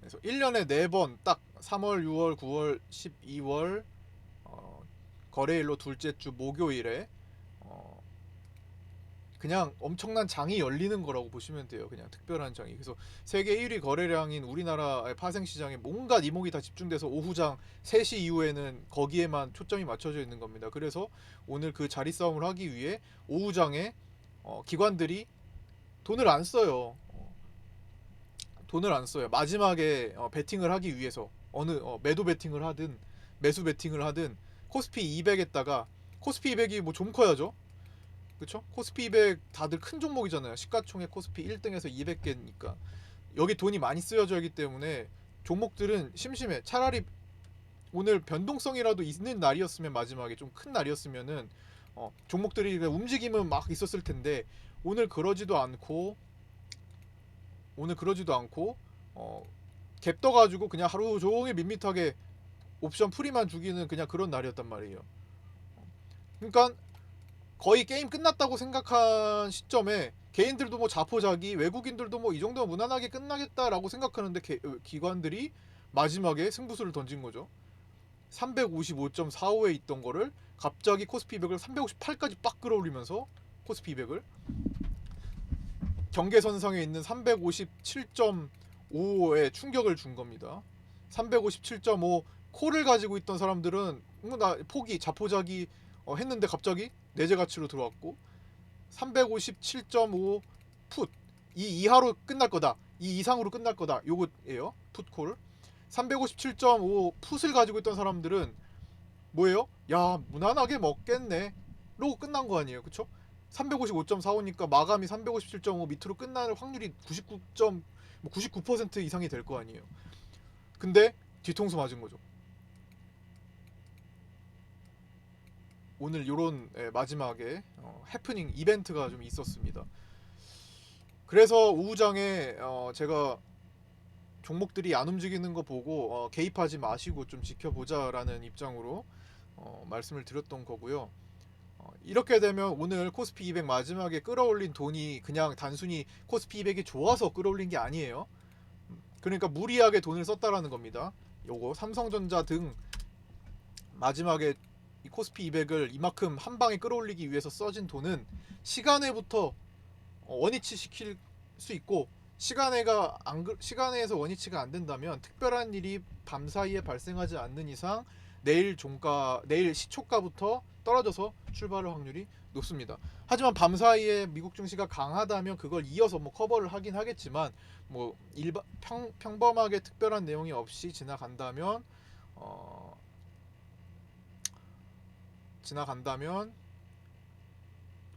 그래서 1년에 4번 딱 3월, 6월, 9월, 12월 어, 거래일로 둘째 주 목요일에 어, 그냥 엄청난 장이 열리는 거라고 보시면 돼요. 그냥 특별한 장이. 그래서 세계 1위 거래량인 우리나라의 파생 시장에 뭔가 이목이 다 집중돼서 오후장 3시 이후에는 거기에만 초점이 맞춰져 있는 겁니다. 그래서 오늘 그 자리 싸움을 하기 위해 오후장에 어, 기관들이 돈을 안 써요. 어, 돈을 안 써요. 마지막에 어, 베팅을 하기 위해서 어느 어, 매도 베팅을 하든 매수 베팅을 하든 코스피 200에다가 코스피 200이 뭐 좀 커야죠. 그쵸? 코스피 200 다들 큰 종목이잖아요. 시가총액 코스피 1등에서 200개니까 여기 돈이 많이 쓰여져 있기 때문에 종목들은 심심해. 차라리 오늘 변동성이라도 있는 날이었으면 마지막에 좀 큰 날이었으면은 어, 종목들이 그 움직임은 막 있었을 텐데 오늘 그러지도 않고 오늘 그러지도 않고 어, 갭 떠가지고 그냥 하루 종일 밋밋하게 옵션 풀이만 죽이는 그냥 그런 날이었단 말이에요. 그러니까 거의 게임 끝났다고 생각한 시점에 개인들도 뭐 자포자기 외국인들도 뭐 이 정도면 무난하게 끝나겠다라고 생각하는데 개- 어, 기관들이 마지막에 승부수를 던진 거죠. 355.45에 있던 거를 갑자기 코스피 200을 358까지 빡 끌어올리면서 코스피 200을 경계선상에 있는 357.5에 충격을 준 겁니다. 357.5 콜을 가지고 있던 사람들은 뭐나 포기 자포자기 어, 했는데 갑자기 내재 가치로 들어왔고 357.5 풋. 이 이하로 끝날 거다. 이 이상으로 끝날 거다. 요거예요. 풋콜. 357.5 풋을 가지고 있던 사람들은 뭐예요? 야, 무난하게 먹겠네. 로 끝난 거 아니에요. 그쵸? 355.45니까 마감이 357.5 밑으로 끝날 확률이 99. 뭐 99% 이상이 될 거 아니에요. 근데 뒤통수 맞은 거죠. 오늘 요런 예, 마지막에 어, 해프닝 이벤트가 좀 있었습니다. 그래서 오후장에 어, 제가 종목들이 안 움직이는 거 보고 어, 개입하지 마시고 좀 지켜보자라는 입장으로 어, 말씀을 드렸던 거고요. 어, 이렇게 되면 오늘 코스피 200 마지막에 끌어올린 돈이 그냥 단순히 코스피 200이 좋아서 끌어올린 게 아니에요. 음, 그러니까 무리하게 돈을 썼다라는 겁니다. 요거 삼성전자 등 마지막에 이 코스피 200을 이만큼 한 방에 끌어올리기 위해서 써진 돈은 시간에부터 어, 원위치 시킬 수 있고 시간에가 안 그- 시간에서 원위치가 안 된다면 특별한 일이 밤 사이에 발생하지 않는 이상 내일 종가 내일 시초가부터 떨어져서 출발할 확률이 높습니다. 하지만 밤 사이에 미국 증시가 강하다면 그걸 이어서 뭐 커버를 하긴 하겠지만 뭐 일반 평, 평범하게 특별한 내용이 없이 지나간다면 어 지나간다면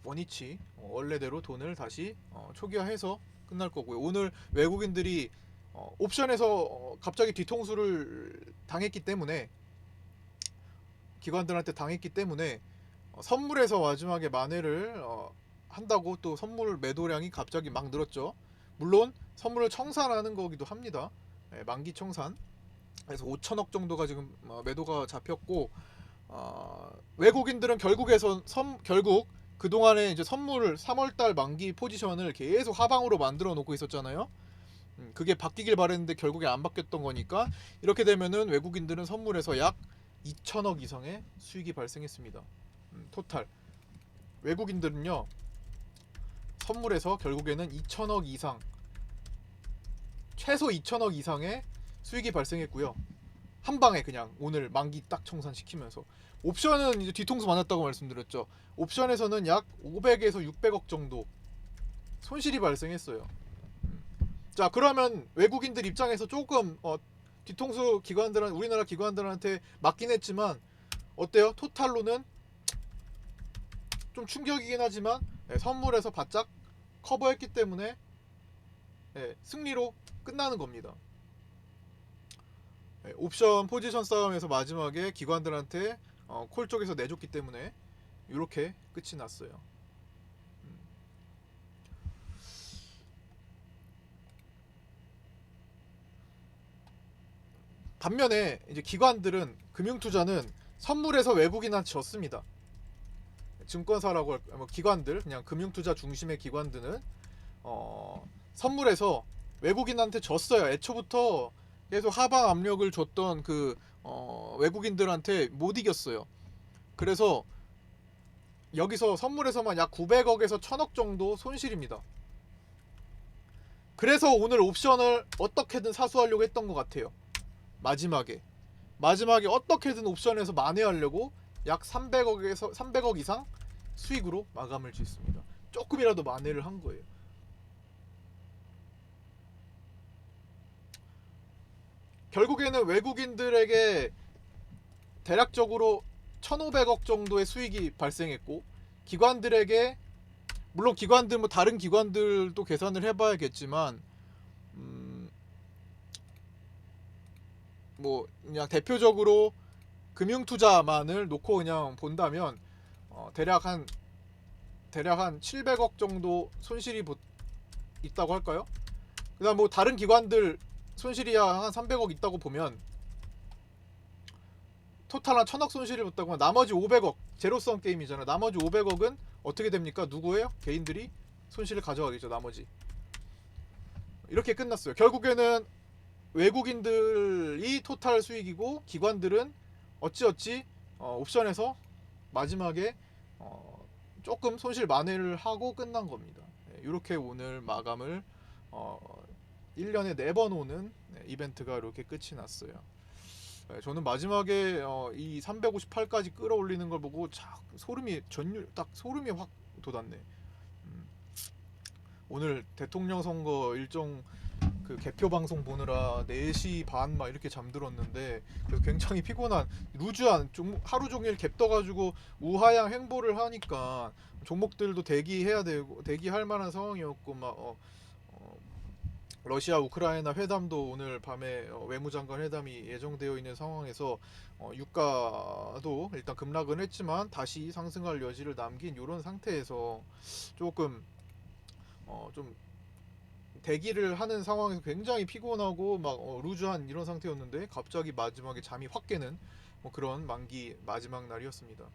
원위치 어, 원래대로 돈을 다시 어, 초기화해서 끝날 거고요. 오늘 외국인들이 어, 옵션에서 어, 갑자기 뒤통수를 당했기 때문에 기관들한테 당했기 때문에 어, 선물에서 마지막에 만회를 어, 한다고 또 선물 매도량이 갑자기 막 늘었죠. 물론 선물을 청산하는 거기도 합니다. 예, 만기 청산. 그래서 5천억 정도가 지금 어, 매도가 잡혔고 어, 외국인들은 결국에선 선 결국 그 동안에 이제 선물을 3월달 만기 포지션을 계속 하방으로 만들어 놓고 있었잖아요. 음, 그게 바뀌길 바랬는데 결국에 안 바뀌었던 거니까 이렇게 되면은 외국인들은 선물에서 약 2천억 이상의 수익이 발생했습니다. 음, 토탈 외국인들은요 선물에서 결국에는 2천억 이상 최소 2천억 이상의 수익이 발생했고요. 한 방에 그냥 오늘 만기 딱 청산시키면서 옵션은 이제 뒤통수 맞았다고 말씀드렸죠. 옵션에서는 약 500에서 600억 정도 손실이 발생했어요. 음. 자 그러면 외국인들 입장에서 조금 어, 뒤통수 기관들은 우리나라 기관들한테 맞긴 했지만 어때요? 토탈로는 좀 충격이긴 하지만 예, 선물에서 바짝 커버했기 때문에 예, 승리로 끝나는 겁니다. 예, 옵션 포지션 싸움에서 마지막에 기관들한테 어, 콜 쪽에서 내줬기 때문에 이렇게 끝이 났어요. 반면에 이제 기관들은 금융 투자는 선물에서 외국인한테 졌습니다. 증권사라고 할, 뭐 기관들 그냥 금융 투자 중심의 기관들은 어, 선물에서 외국인한테 졌어요. 애초부터 계속 하방 압력을 줬던 그 어, 외국인들한테 못 이겼어요. 그래서 여기서 선물에서만 약 900억에서 1000억 정도 손실입니다. 그래서 오늘 옵션을 어떻게든 사수하려고 했던 것 같아요. 마지막에 마지막에 어떻게든 옵션에서 만회하려고 약 300억에서 300억 이상 수익으로 마감을 짓습니다. 조금이라도 만회를 한 거예요. 결국에는 외국인들에게 대략적으로 1,500억 정도의 수익이 발생했고 기관들에게 물론 기관들 뭐 다른 기관들도 계산을 해봐야겠지만 뭐 그냥 대표적으로 금융 투자만을 놓고 그냥 본다면 어, 대략 한 대략 한 700억 정도 손실이 보- 있다고 할까요? 그다음 뭐 다른 기관들 손실이 한 300억 있다고 보면 토탈 한 1000억 손실이 붙다고 하면 나머지 500억 제로섬 게임이잖아요. 나머지 500억은 어떻게 됩니까? 누구예요? 개인들이 손실을 가져가겠죠. 나머지 이렇게 끝났어요. 결국에는 외국인들이 토탈 수익이고 기관들은 어찌어찌 어, 옵션에서 마지막에 어, 조금 손실 만회를 하고 끝난 겁니다. 이렇게 오늘 마감을 어, 1년에 4번 오는 네, 이벤트가 이렇게 끝이 났어요. 네, 저는 마지막에 어, 이 358까지 끌어올리는 걸 보고 자, 소름이 전율 딱 소름이 확 돋았네. 음. 오늘 대통령 선거 일정 그 개표 방송 보느라 4시 반 막 이렇게 잠들었는데 그래서 굉장히 피곤한 루즈한 종, 하루 종일 갭 떠가지고 우하향 행보를 하니까 종목들도 대기해야 되고 대기할 만한 상황이었고 막 어, 어, 러시아 우크라이나 회담도 오늘 밤에 어, 외무장관 회담이 예정되어 있는 상황에서 어, 유가도 일단 급락은 했지만 다시 상승할 여지를 남긴 이런 상태에서 조금 어, 좀 대기를 하는 상황에서 굉장히 피곤하고 막 어, 루즈한 이런 상태였는데 갑자기 마지막에 잠이 확 깨는 뭐 그런 만기 마지막 날이었습니다.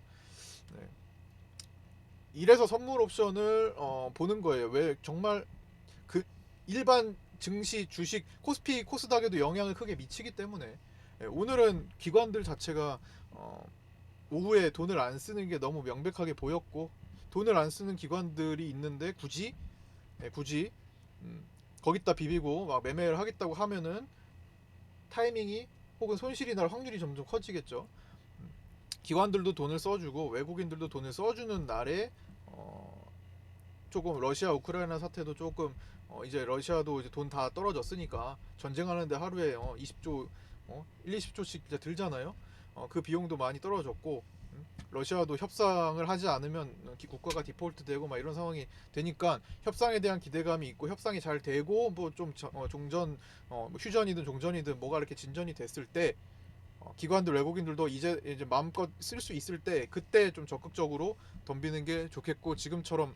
네. 이래서 선물 옵션을 어, 보는 거예요. 왜 정말 그 일반 증시, 주식, 코스피, 코스닥에도 영향을 크게 미치기 때문에 예, 오늘은 기관들 자체가 어, 오후에 돈을 안 쓰는 게 너무 명백하게 보였고 돈을 안 쓰는 기관들이 있는데 굳이 예, 굳이 음, 거기다 비비고 막 매매를 하겠다고 하면은 타이밍이 혹은 손실이 날 확률이 점점 커지겠죠. 음, 기관들도 돈을 써주고 외국인들도 돈을 써주는 날에 어, 조금 러시아 우크라이나 사태도 조금 어, 이제 러시아도 이제 돈 다 떨어졌으니까 전쟁하는데 하루에 어, 20조 어, 1, 20조씩 이제 들잖아요. 어, 그 비용도 많이 떨어졌고 음, 러시아도 협상을 하지 않으면 기- 국가가 디폴트 되고 막 이런 상황이 되니까 협상에 대한 기대감이 있고 협상이 잘 되고 뭐 좀 종전 어, 뭐 휴전이든 종전이든 뭐가 이렇게 진전이 됐을 때 어, 기관들 외국인들도 이제 이제 마음껏 쓸 수 있을 때 그때 좀 적극적으로 덤비는 게 좋겠고 지금처럼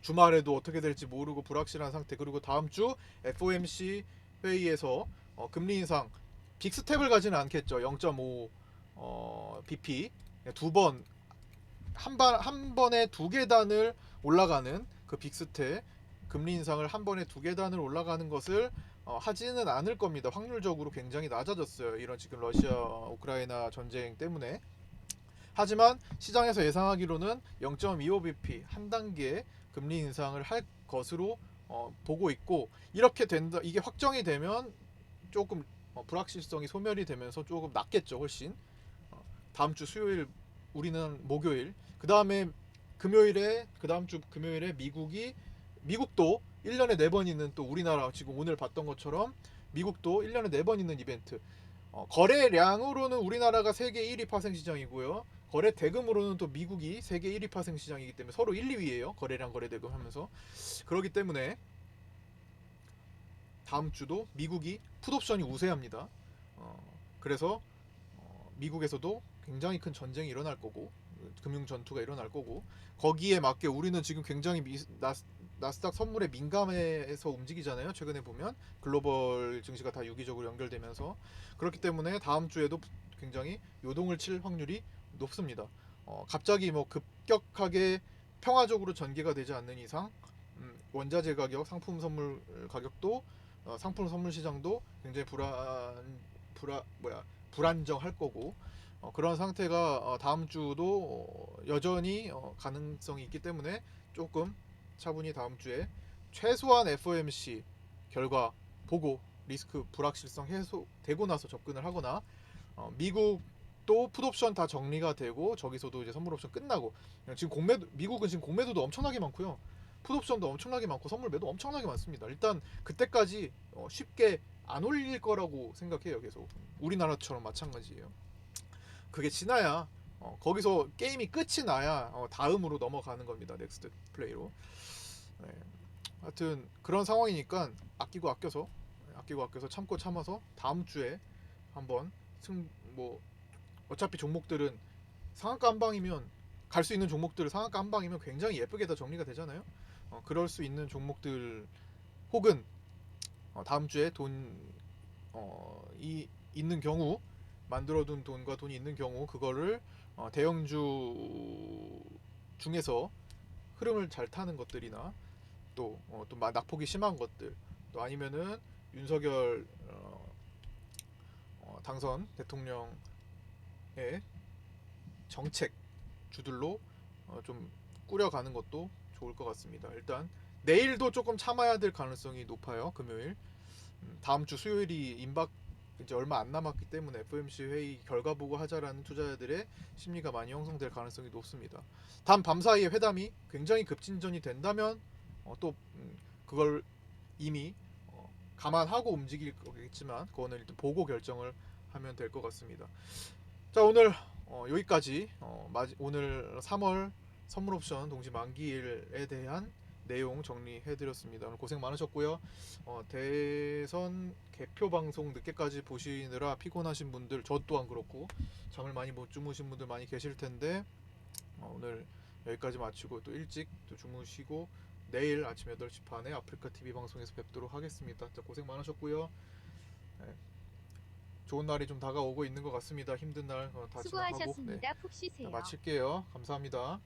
주말에도 어떻게 될지 모르고 불확실한 상태. 그리고 다음 주 FOMC 회의에서 어, 금리 인상 빅스텝을 가지는 않겠죠. 0.5 어, BP 두 번 한 번 한 번에 두 계단을 올라가는 그 빅스텝 금리 인상을 한 번에 두 계단을 올라가는 것을 어, 하지는 않을 겁니다. 확률적으로 굉장히 낮아졌어요. 이런 지금 러시아 우크라이나 전쟁 때문에. 하지만 시장에서 예상하기로는 0.25bp 한 단계 금리 인상을 할 것으로 어, 보고 있고 이렇게 된다 이게 확정이 되면 조금 어, 불확실성이 소멸이 되면서 조금 낮겠죠 훨씬 어, 다음 주 수요일 우리는 목요일. 그 다음에 금요일에 그 다음 주 금요일에 미국이 미국도 1년에 4번 있는 또 우리나라 지금 오늘 봤던 것처럼 미국도 1년에 4번 있는 이벤트. 어, 거래량으로는 우리나라가 세계 1위 파생 시장이고요. 거래 대금으로는 또 미국이 세계 1위 파생 시장이기 때문에 서로 1, 2위예요. 거래량 거래 대금 하면서. 그렇기 때문에 다음 주도 미국이 풋옵션이 우세합니다. 어, 그래서 어, 미국에서도 굉장히 큰 전쟁이 일어날 거고 금융 전투가 일어날 거고 거기에 맞게 우리는 지금 굉장히 미, 나스, 나스닥 선물에 민감해서 움직이잖아요. 최근에 보면 글로벌 증시가 다 유기적으로 연결되면서 그렇기 때문에 다음 주에도 굉장히 요동을 칠 확률이 높습니다. 어, 갑자기 뭐 급격하게 평화적으로 전개가 되지 않는 이상 음, 원자재 가격, 상품 선물 가격도 어, 상품 선물 시장도 굉장히 불안 불안 뭐야 불안정할 거고 어, 그런 상태가 어, 다음 주도 어, 여전히 어, 가능성이 있기 때문에 조금 차분히 다음 주에 최소한 FOMC 결과 보고 리스크 불확실성 해소되고 나서 접근을 하거나 어, 미국도 풋옵션 다 정리가 되고 저기서도 이제 선물 옵션 끝나고 지금 공매도 미국은 지금 공매도도 엄청나게 많고요. 풋옵션도 엄청나게 많고 선물 매도 엄청나게 많습니다. 일단 그때까지 어, 쉽게 안 올릴 거라고 생각해요. 계속 우리나라처럼 마찬가지예요. 그게 지나야 어, 거기서 게임이 끝이 나야 어, 다음으로 넘어가는 겁니다. 넥스트 플레이로. 네. 하여튼 그런 상황이니까 아끼고 아껴서 아끼고 아껴서 참고 참아서 다음 주에 한번 승 뭐 어차피 종목들은 상한가 한 방이면 갈 수 있는 종목들 상한가 한 방이면 굉장히 예쁘게 다 정리가 되잖아요. 어, 그럴 수 있는 종목들 혹은 어, 다음 주에 돈 어, 이 있는 경우 만들어둔 돈과 돈이 있는 경우 그거를 어, 대형주 중에서 흐름을 잘 타는 것들이나 또, 어, 낙폭이 심한 것들 또 아니면은 윤석열 어, 어, 당선 대통령의 정책 주들로 어, 좀 꾸려가는 것도 좋을 것 같습니다. 일단 내일도 조금 참아야 될 가능성이 높아요. 금요일 음, 다음 주 수요일이 임박 이제 얼마 안 남았기 때문에 FOMC 회의 결과 보고 하자라는 투자자들의 심리가 많이 형성될 가능성이 높습니다. 단 밤 사이에 회담이 굉장히 급진전이 된다면 어, 또 음, 그걸 이미 어, 감안하고 움직일 거겠지만 그거는 일단 보고 결정을 하면 될 것 같습니다. 자 오늘 어, 여기까지 어, 마지, 오늘 3월 선물 옵션 동시 만기일에 대한 내용 정리해드렸습니다. 오늘 고생 많으셨고요. 어, 대선 개표 방송 늦게까지 보시느라 피곤하신 분들, 저 또한 그렇고 잠을 많이 못 주무신 분들 많이 계실 텐데 어, 오늘 여기까지 마치고 또 일찍 또 주무시고 내일 아침 8시 반에 아프리카 TV 방송에서 뵙도록 하겠습니다. 자, 고생 많으셨고요. 네. 좋은 날이 좀 다가오고 있는 것 같습니다. 힘든 날 어, 다 네. 수고하셨습니다. 푹 자, 쉬세요. 마칠게요. 감사합니다.